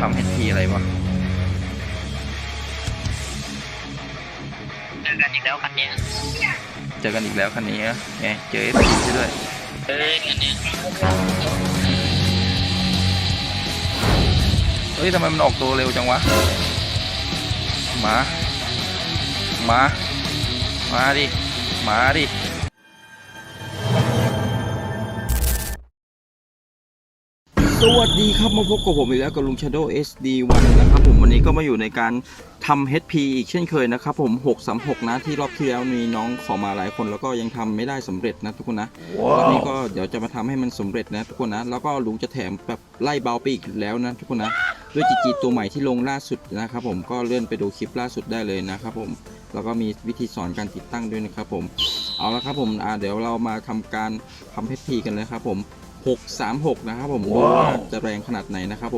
ทำเฮดพีอะไรวะเจอกันอีกแล้วคันเนี้ยเจอกันอีกแล้วคันนี้อะไงเจอเอฟพีด้วยเอ้ยคันเนี้ยเฮ้ยทำไมมันออกตัวเร็วจังวะ มา มา มาดิ มาดิ สวัสดีครับมาพบกับผมอีกแล้วกับลุง Shadow SD1 นะครับผมวันนี้ก็มาอยู่ในการทำ HP อีกเช่นเคยนะครับผม 636 นะที่รอบที่แล้วมีน้องขอมาหลายคนแล้วก็ยังทำไม่ได้สำเร็จนะทุกคนนะรอบนี้ก็เดี๋ยวจะมาทำให้มันสำเร็จนะทุกคนนะ แล้วก็ลุงจะแถมแบบไล่เบาไปอีกแล้วนะทุกคนนะ ด้วยจีจีตัวใหม่ที่ลงล่าสุดนะครับผมก็เลื่อนไปดูคลิปล่าสุดได้เลยนะครับผมแล้วก็มีวิธีสอนการติดตั้งด้วยนะครับผมเอาละครับผมอ่าเดี๋ยวเรามาทำการทำ HP กันเลยครับผม 636 นะครับผมดูว่าจะแรงขนาดไหนนะครับผม